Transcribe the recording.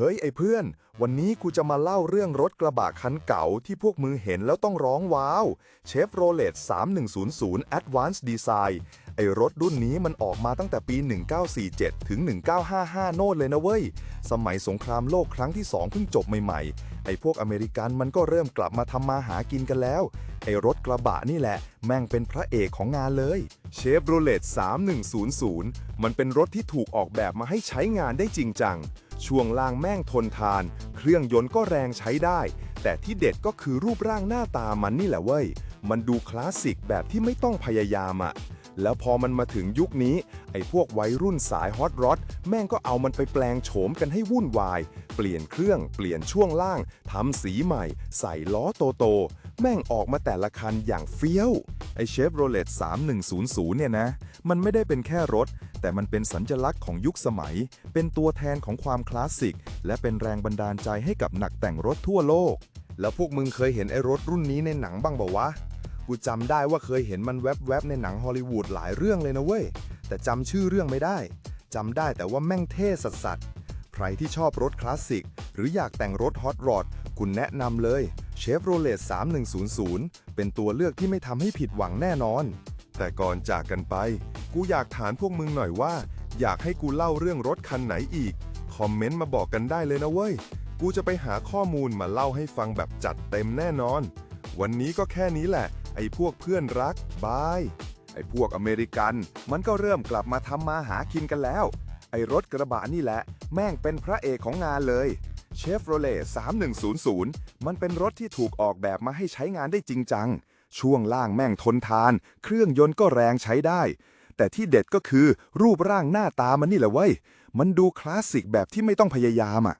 เฮ้ยไอ้เพื่อน วันนี้กูจะมาเล่าเรื่องรถกระบะคันเก่าที่พวกมึงเห็นแล้วต้องร้องว้าวเชฟโรเลต3100 Advanced Design ไอ้รถรุ่นนี้มันออกมาตั้งแต่ปี 1947 ถึง 1955 โน่นเลยนะเว้ย สมัยสงครามโลกครั้งที่ 2 เพิ่งจบใหม่ๆ ไอ้พวกอเมริกันมันก็เริ่มกลับมาทำมาหากินกันแล้ว ไอ้รถกระบะนี่แหละ แม่งเป็นพระเอกของงานเลยเชฟโรเลต3100 มันเป็นรถที่ถูกออกแบบมาให้ใช้งานได้จริงจัง ช่วงล่างแม่งทนทาน เครื่องยนต์ก็แรงใช้ได้ แต่ที่เด็ดก็คือรูปร่างหน้าตามันนี่แหละเว้ย มันดูคลาสสิกแบบที่ไม่ต้องพยายามอะแล้วพอมันมาถึงยุคนี้ ไอ้พวกวัยรุ่นสายฮอตรอดแม่งก็เอามันไปแปลงโฉมกันให้วุ่นวาย เปลี่ยนเครื่อง เปลี่ยนช่วงล่างทำสีใหม่ ใส่ล้อโตโต แม่งออกมาแต่ละคันอย่างเฟี้ยว ไอเชฟโรเลต3100 เนี่ยนะ มันไม่ได้เป็นแค่รถ แต่มันเป็นสัญลักษณ์ของยุคสมัย เป็นตัวแทนของความคลาสสิก และเป็นแรงบันดาลใจให้กับนักแต่งรถทั่วโลก แล้วพวกมึงเคยเห็นไอรถรุ่นนี้ในหนังบ้างเปล่าวะ กูจำได้ว่าเคยเห็นมันแวบๆในหนังฮอลลีวูดหลายเรื่องเลยนะเว้ย แต่จำชื่อเรื่องไม่ได้จำได้แต่ว่าแม่งเท่สัสๆใครที่ชอบรถคลาสสิก หรืออยากแต่งรถฮอตรอดคุณแนะนำเลย เชฟโรเลต3100 เป็นตัวเลือกที่ไม่ทำให้ผิดหวังแน่นอน แต่ก่อนจากกันไป กูอยากถามพวกมึงหน่อยว่า อยากให้กูเล่าเรื่องรถคันไหนอีก คอมเมนต์มาบอกกันได้เลยนะเว้ย กูจะไปหาข้อมูลมาเล่าให้ฟังแบบจัดเต็มแน่นอน วันนี้ก็แค่นี้แหละ ไอ้พวกเพื่อนรักบาย ไอ้พวกอเมริกัน มันก็เริ่มกลับมาทำมาหากินกันแล้ว ไอ้รถกระบะนี่แหละ แม่งเป็นพระเอกของงานเลย เชฟโรเลต3100 มันเป็นรถที่ถูกออกแบบมาให้ใช้งานได้จริงจัง ช่วงล่างแม่งทนทาน เครื่องยนต์ก็แรงใช้ได้ แต่ที่เด็ดก็คือรูปร่างหน้าตามันนี่แหละเว้ย มันดูคลาสสิกแบบที่ไม่ต้องพยายามอะ